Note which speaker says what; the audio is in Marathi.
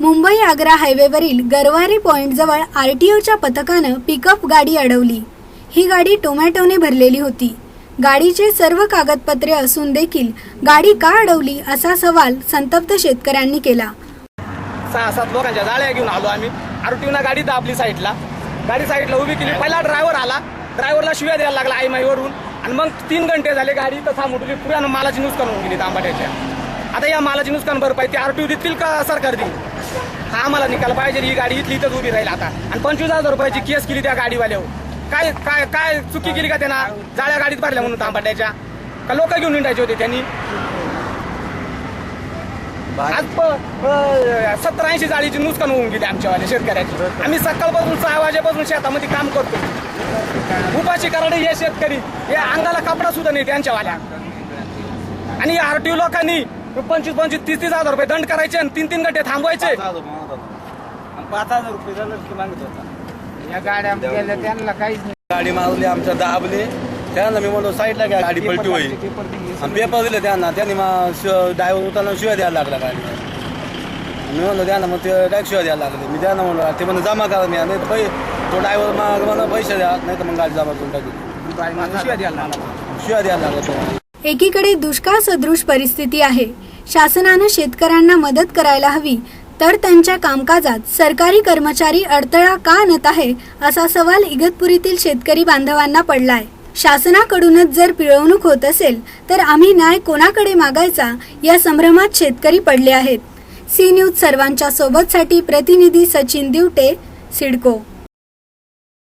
Speaker 1: मुंबई आग्रा हायवेवरील गरवारी पॉईंटजवळ आर टी ओच्या पथकानं पिकअप गाडी अडवली. ही गाडी टोमॅटोने भरलेली होती. गाडीचे सर्व कागदपत्रे असून देखील गाडी का अडवली असा सवाल संतप्त शेतकऱ्यांनी केला.
Speaker 2: सहा सात लोकांच्या जाळ्या घेऊन आलो आम्ही. आरटीओना गाडी दाबली साईडला. गाडी साईडला उभी केली. पहिला ड्रायव्हर आला. ड्रायव्हरला शिव्या द्यायला लागला आई माईवरून आणि मग तीन घंटे झाले गाडी तर थांबून पुऱ्या मालाची नुकसान होऊन गेली तांबाट्याच्या. आता या मालाची नुकसान भरपाई ते आरटीओ देतील का सरकार देईल? हा आम्हाला निकाल पाहिजे ही गाडी इथली इथंच उभी राहील आता. आणि पंचवीस हजार रुपयाची केस केली त्या गाडीवाल्यावर. काय काय काय चुकी केली का त्यांना? जाळ्या गाडीत भरल्या म्हणून तांबाट्याच्या का लोक घेऊन हिंडायचे होते त्यांनी? आज सत्तर ऐंशी जाळीची नुकसान होऊन गेली आमच्यावाल्या शेतकऱ्याची. आम्ही सकाळपासून सहा वाजेपासून शेतामध्ये काम करतो. उपाशी करणे हे शेतकरी हे अंगाला कपडा सुद्धा नाही त्यांच्यावाल्या. आणि आरटीओ लोकांनी पंचवीस पंचवीस तीस तीस हजार रुपये दंड करायचे आणि तीन तीन घंटे थांबवायचे.
Speaker 3: पाच हजार रुपये झालं की मागत होता.
Speaker 4: या गाड्या गेल्या त्यांना काहीच नाही.
Speaker 3: गाडी मारली आमच्या दाबली. त्यांना मी म्हणलो साईडला घ्या गाडी पलटी होईल.
Speaker 4: पेपर दिले.
Speaker 3: आणि पेपर दिले त्यांना. त्यांनी मग ड्रायव्हर उतरला शिवाय द्यायला लागला गाडी मी म्हणलो त्यांना मग ते डायरेक्ट शिवाय द्यायला लागले. मी त्यांना म्हणलो ते म्हणून जमा करा मी. नाही पै तो ड्रायव्हर मग मला पैसे द्या नाही तर मग गाडी जमा करून टाकली
Speaker 2: शिवाय द्यायला लागला.
Speaker 3: शिवाय द्यायला लागला
Speaker 1: एकीकडे दुष्काळ सदृश परिस्थिती आहे. शासनानं शेतकऱ्यांना मदत करायला हवी तर त्यांच्या कामकाजात सरकारी कर्मचारी अडथळा का आणत आहे असा सवाल इगतपुरीतील शेतकरी बांधवांना पडलाय. शासनाकडूनच जर पिळवणूक होत असेल तर आम्ही न्याय कोणाकडे मागायचा या संभ्रमात शेतकरी पडले आहेत. सी न्यूज सर्वांच्या सोबतसाठी प्रतिनिधी सचिन दिवटे सिडको.